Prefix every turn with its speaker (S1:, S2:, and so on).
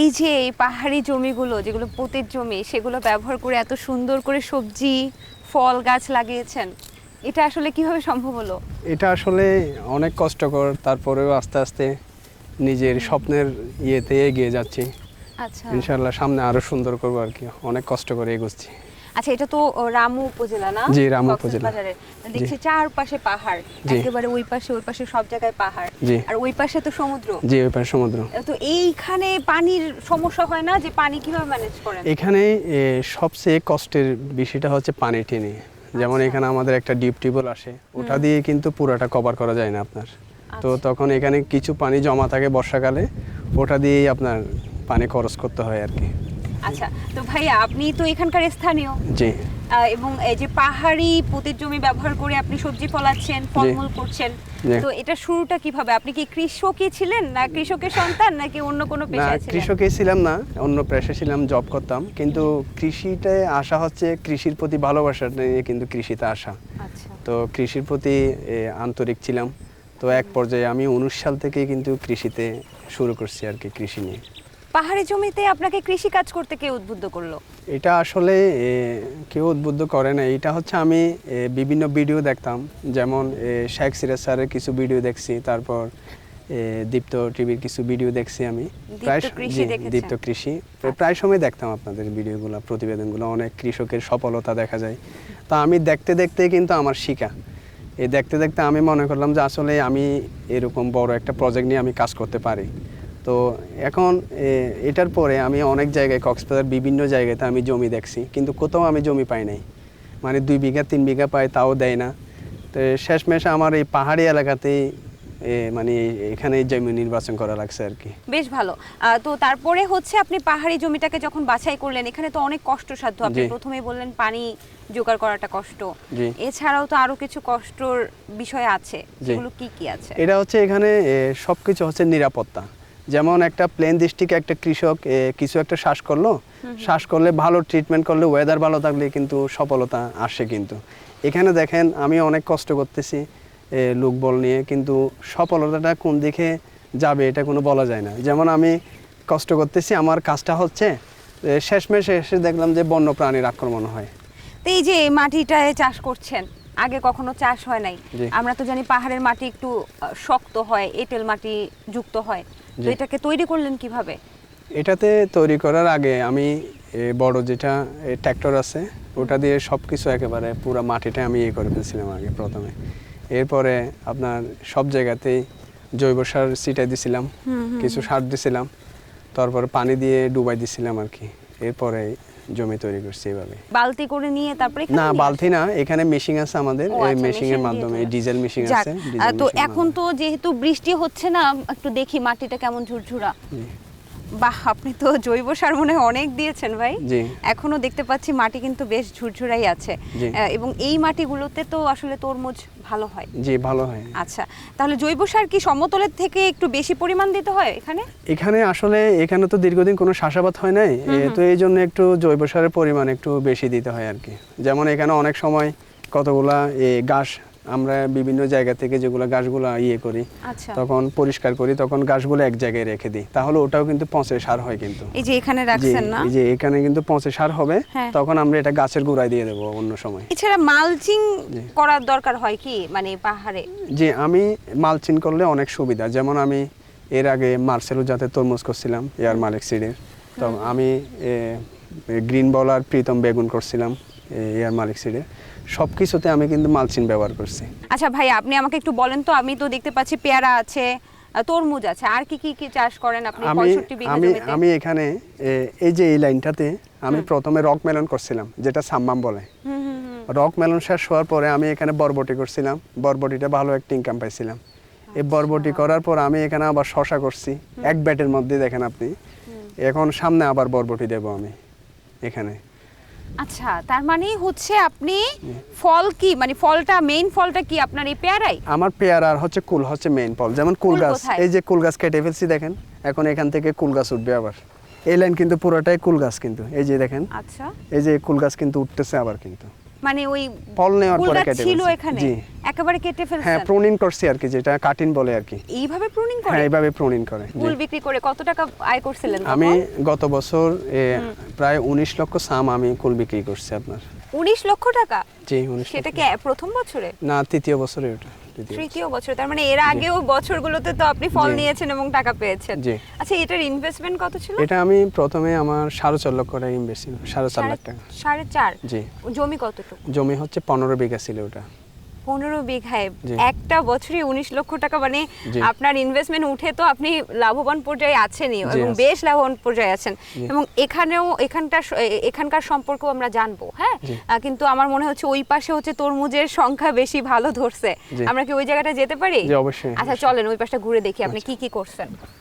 S1: এই যে এই পাহাড়ি জমিগুলো যেগুলো পোতের জমি সেগুলো ব্যবহার করে এত সুন্দর করে সবজি ফল গাছ লাগিয়েছেন এটা আসলে কীভাবে সম্ভব হলো?
S2: এটা আসলে অনেক কষ্টকর তারপরেও আস্তে আস্তে নিজের স্বপ্নের ইয়েতে এগিয়ে যাচ্ছি।
S1: আচ্ছা।
S2: ইনশাল্লাহ সামনে আরও সুন্দর করব আর কি অনেক কষ্ট করে এগোচ্ছি।
S1: আচ্ছা এটা তো রামু উপজেলা না?
S2: জি, রামু উপজেলা।
S1: দেখছি চারপাশে পাহাড়। একেবারে ওই পাশে ওই পাশে সব জায়গায় পাহাড়। আর ওই পাশে তো সমুদ্র।
S2: জি ওই পাশে সমুদ্র।
S1: তো এইখানে পানির সমস্যা হয় না যে পানি কীভাবে ম্যানেজ করেন?
S2: এখানে সবচেয়ে কষ্টের বিষয়টা হচ্ছে পানি টেনে। যেমন
S1: আচ্ছা।
S2: এখানে আমাদের একটা ডিপ টিউবওয়েল আসে। ওটা দিয়ে কিন্তু পুরোটা কভার করা যায় না আপনার। তো
S1: আচ্ছা।
S2: তখন এখানে কিছু পানি জমা থাকে বর্ষাকালে। ওটা দিয়েই আপনার পানি খরচ করতে হয় আর কি।
S1: আচ্ছা তো ভাইয়া আপনি তো এখানকার স্থানীয়।
S2: জি।
S1: এবং এই যে পাহাড়ি পুতির জমি ব্যবহার করে আপনি সবজি ফলাচ্ছেন ফলমূল করছেন তো এটা শুরুটা কীভাবে? আপনি কি কৃষকই ছিলেন না কৃষকের সন্তান নাকি অন্য কোনো পেশায় ছিলেন?
S2: কৃষকই ছিলাম না অন্য পেশা ছিলাম জব করতাম। কিন্তু কৃষিতে আসা হচ্ছে কৃষির প্রতি ভালোবাসা নিয়ে কিন্তু কৃষিতে আসা।
S1: আচ্ছা।
S2: তো কৃষির প্রতি আন্তরিক ছিলাম। তো এক পর্যায়ে আমি উনিশ সাল থেকে কিন্তু কৃষিতে শুরু করছি আর কি কৃষি নিয়ে।
S1: পাহাড়ি জমিতে আপনাকে কৃষি কাজ করতে কে উদ্বুদ্ধ করল?
S2: এটা আসলে কেউ উদ্বুদ্ধ করে না। এটা হচ্ছে আমি বিভিন্ন ভিডিও দেখতাম। যেমন শেখ সিরাজ স্যারের কিছু ভিডিও দেখছি তারপর দীপ্ত টিভির কিছু ভিডিও দেখছি আমি। প্রায় দীপ্ত কৃষি। প্রায়- প্রায় সময় দেখতাম আপনাদের ভিডিওগুলো প্রতিবেদনগুলো। অনেক কৃষকের সফলতা দেখা যায়। তা আমি দেখতে দেখতে কিন্তু আমার শিখা এই দেখতে দেখতে আমি মনে করলাম যে আসলে আমি এরকম বড় একটা প্রজেক্ট নিয়ে আমি কাজ করতে পারি। তো এখন এটার পরে আমি অনেক জায়গায় কক্সবাজার বিভিন্ন জায়গাতে আমি জমি দেখছি কিন্তু কোথাও আমি জমি পাই নাই। মানে দুই বিঘা তিন বিঘা পাই তাও দেয় না। তো শেষমেশ আমার এই পাহাড়ি এলাকাতেই মানে এখানে জমি নির্বাচন করা লাগছে আর কি।
S1: বেশ ভালো। তো তারপরে হচ্ছে আপনি পাহাড়ি জমিটাকে যখন বাছাই করলেন এখানে তো অনেক কষ্টসাধ্য। আপনি। প্রথমেই বললেন পানি জোগাড় করাটা কষ্ট। এছাড়াও তো আরও কিছু কষ্টর বিষয় আছে। যেগুলো কি কি আছে?
S2: এটা হচ্ছে এখানে সব কিছু হচ্ছে নিরাপত্তা। যেমন একটা প্লেন ডিস্ট্রিক্টে একটা কৃষক কিছু একটা শ্বাস করল শ্বাস করলে ভালো ট্রিটমেন্ট করলে ওয়েদার ভালো থাকলে কিন্তু সফলতা আসে কিন্তু। এখানে দেখেন আমি অনেক কষ্ট করতেছি এ, লোকবল নিয়ে কিন্তু সফলতাটা কোন দিকে যাবে এটা কোনো বলা যায় না। যেমন আমি কষ্ট করতেছি আমার কাজটা হচ্ছে শেষমেশ এসে দেখলাম যে বন্য প্রাণীর আক্রমণ হয়।
S1: তো এই যে মাটিটায় চাষ করছেন আগে কখনো চাষ হয় নাই। আমরা তো জানি পাহাড়ের মাটি একটু শক্ত হয় এঁটেল মাটি যুক্ত হয়। তো এটাকে তৈরি করলেন কীভাবে?
S2: এটাতে তৈরি করার আগে আমি বড় যেটা ট্র্যাক্টর আছে ওটা দিয়ে সব কিছু একেবারে পুরো মাটিটা আমি ইয়ে করে ফেলছিলাম আগে প্রথমে। এরপরে আপনার সব জায়গাতেই জৈব সার ছিটাই দিছিলাম কিছু সার দিছিলাম তারপর পানি দিয়ে ডুবাই দিছিলাম আর কি। এরপরে জমি তৈরি করছি এইভাবে
S1: বালতি করে নিয়ে তারপরে
S2: না বালতি না এখানে মেশিন আছে আমাদের। এই
S1: মেশিন
S2: মেশিং এর মাধ্যমে ডিজেল
S1: মেশিন
S2: আছে
S1: তো এখন তো যেহেতু বৃষ্টি হচ্ছে না একটু দেখি মাটিটা কেমন ঝুরঝুরা। বাহ আপনি তো জৈব সার মনে অনেক দিয়েছেন ভাই। এখনও দেখতে পাচ্ছি মাটি কিন্তু বেশ ঝুরঝুরাই আছে। এবং এই মাটিগুলোতে তো আসলে তরমুজ ভালো হয়।
S2: জি ভালো হয়।
S1: আচ্ছা তাহলে জৈব সার কি সমতলের থেকে একটু বেশি পরিমাণ দিতে হয় এখানে?
S2: এখানে আসলে এখানে তো দীর্ঘদিন কোনো চাষাবাদ হয় নাই। তো এই জন্য একটু জৈব সারের পরিমাণ একটু বেশি দিতে হয় আর কি। যেমন এখানে অনেক সময় কতগুলা এ, ঘাস আমরা বিভিন্ন জায়গা থেকে যেগুলো গাছগুলো ইয়ে করি
S1: আচ্ছা।
S2: তখন পরিষ্কার করি তখন গাছগুলো এক জায়গায় রেখে দিই। তাহলে ওটাও কিন্তু পচে সার হয় কিন্তু।
S1: এই যে এখানে রাখছেন না?
S2: এই যে এখানে কিন্তু পচে সার হবে
S1: হ্যাঁ।
S2: তখন আমরা এটা গাছের গোড়ায় দিয়ে দেবো অন্য সময়।
S1: এছাড়া মালচিং করার দরকার হয় কি? মানে পাহাড়ে?
S2: যে আমি মালচিং করলে অনেক সুবিধা। যেমন আমি এর আগে মার্সেলো জাতের তরমুজ করছিলাম এয়ার মালিক সিডের। তো আমি গ্রিন বল আর প্রীতম বেগুন করছিলাম এয়ার মালিক সিডের সব কিছুতে আমি কিন্তু মালচিন ব্যবহার করছি।
S1: আচ্ছা ভাই আপনি আমাকে একটু বলেন তো আমি তো দেখতে পাচ্ছি পেয়ারা আছে তরমুজ আছে আর কি কি কি চাষ করেন আপনি
S2: আমি
S1: পঁয়ষট্টি বিঘা
S2: আমি আমি এখানে এই যে এই লাইনটাতে আমি প্রথমে রক মেলন করছিলাম যেটা সাম্মাম বলে।
S1: হুম, হুম, হুম।
S2: রক মেলন শেষ হওয়ার পরে আমি এখানে বরবটি করছিলাম বরবটিটা ভালো একটা ইনকাম পাইছিলাম। এই বরবটি করার পর আমি এখানে আবার শশা করছি এক ব্যাটের মধ্যে দেখেন আপনি। এখন সামনে আবার বরবটি দেব আমি এখানে।
S1: আচ্ছা তার মানে হচ্ছে আপনি ফল কি? মানে ফলটা মেইন ফলটা কি আপনার এই পেয়ারাই
S2: আমার পেয়ারা আর হচ্ছে কুল হচ্ছে মেইন ফল। যেমন কুল
S1: কুল
S2: গাছ এই যে কুল গাছ কেটে ফেলছি দেখেন এখন এখান থেকে কুল গাছ উঠবে আবার। এই লাইন কিন্তু পুরোটাই কুল গাছ কিন্তু এই যে দেখেন।
S1: আচ্ছা।
S2: এই যে কুল গাছ কিন্তু উঠতেছে আবার কিন্তু।
S1: মানে ওই
S2: ফল নেওয়ার পরে কেটে
S1: ছিল এখানে একেবারে কেটে
S2: হ্যাঁ প্রুনিং করছি আর কি যেটা বলে আর কি।
S1: এইভাবে প্রুনিং করে?
S2: হ্যাঁ এইভাবে প্রুনিং করে
S1: ফুল বিক্রি করে কত টাকা আয় করছিলেন
S2: আমি গত বছর প্রায় উনিশ লক্ষ সাম আমি কুল বিক্রি করছি আপনার।
S1: উনিশ লক্ষ টাকা?
S2: জি উনিশ
S1: সেটা কি প্রথম বছরে?
S2: না তৃতীয় বছরে ওটা। তৃতীয়
S1: বছর তার মানে এর আগেও বছরগুলোতে তো আপনি ফল নিয়েছেন এবং টাকা পেয়েছেন।
S2: জি।
S1: আচ্ছা এটার ইনভেস্টমেন্ট কত ছিল?
S2: এটা আমি প্রথমে আমার সাড়ে চার লক্ষ টাকা ইনভেস্ট ছিল সাড়ে চার লাখ টাকা।
S1: সাড়ে চার?
S2: জি।
S1: জমি কতটুকু?
S2: জমি হচ্ছে পনেরো বিঘা ছিল ওটা।
S1: পনেরো বিঘায় একটা বছরে উনিশ লক্ষ টাকা মানে আপনার ইনভেস্টমেন্ট উঠে তো আপনি লাভবান পর্যায়ে আছেনই এবং বেশ লাভবান পর্যায়ে আছেন। এবং এখানেও এখানকার এখানকার সম্পর্ক আমরা জানব হ্যাঁ? কিন্তু আমার মনে হচ্ছে ওই পাশে হচ্ছে তরমুজের সংখ্যা বেশি ভালো ধরছে। আমরা কি ওই জায়গাটা যেতে পারি? আচ্ছা চলেন ওই পাশটা ঘুরে দেখি আপনি কি কি করছেন।